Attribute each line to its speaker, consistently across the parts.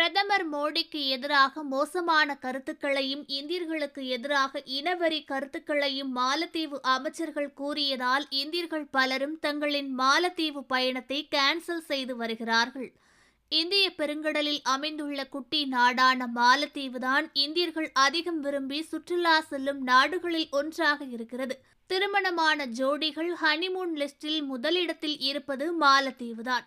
Speaker 1: பிரதமர் மோடிக்கு எதிராக மோசமான கருத்துக்களையும் இந்தியர்களுக்கு எதிராக இனவெறி கருத்துக்களையும் மாலத்தீவு அமைச்சர்கள் கூறியதால் இந்தியர்கள் பலரும் தங்களின் மாலத்தீவு பயணத்தை கேன்சல் செய்து வருகிறார்கள். இந்திய பெருங்கடலில் அமைந்துள்ள குட்டி நாடான மாலத்தீவுதான் இந்தியர்கள் அதிகம் விரும்பி சுற்றுலா செல்லும் நாடுகளில் ஒன்றாக இருக்கிறது. திருமணமான ஜோடிகள் ஹனிமூன் லிஸ்டில் முதலிடத்தில் இருப்பது மாலத்தீவுதான்.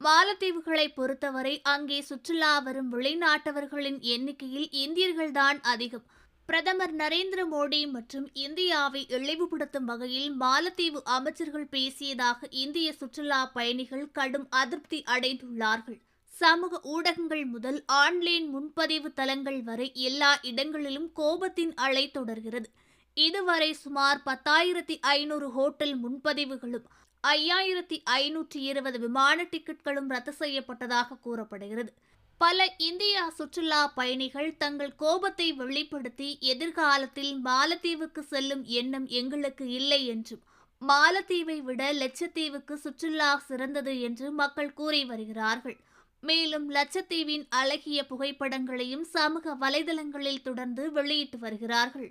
Speaker 1: மாலத்தீவுகளை பொறுத்தவரை அங்கே சுற்றுலா வரும் வெளிநாட்டவர்களின் எண்ணிக்கையில் இந்தியர்கள்தான் அதிகம். பிரதமர் நரேந்திர மோடி மற்றும் இந்தியாவை இழிவுபடுத்தும் வகையில் மாலத்தீவு அமைச்சர்கள் பேசியதாக இந்திய சுற்றுலா பயணிகள் கடும் அதிருப்தி அடைந்துள்ளார்கள். சமூக ஊடகங்கள் முதல் ஆன்லைன் முன்பதிவு தளங்கள் வரை எல்லா இடங்களிலும் கோபத்தின் அலை தொடர்கிறது. இதுவரை சுமார் பத்தாயிரத்தி ஐநூறு ஹோட்டல் முன்பதிவுகளும் ஐயாயிரத்தி ஐநூற்றி இருபது விமான டிக்கெட்களும் ரத்து செய்யப்பட்டதாக கூறப்படுகிறது. பல இந்தியா சுற்றுலா பயணிகள் தங்கள் கோபத்தை வெளிப்படுத்தி எதிர்காலத்தில் மாலத்தீவுக்கு செல்லும் எண்ணம் எங்களுக்கு இல்லை என்றும் மாலத்தீவை விட லட்சத்தீவுக்கு சுற்றுலா சிறந்தது என்று மக்கள் கூறி வருகிறார்கள். மேலும் லட்சத்தீவின் அழகிய புகைப்படங்களையும் சமூக வலைதளங்களில் தொடர்ந்து வெளியிட்டு வருகிறார்கள்.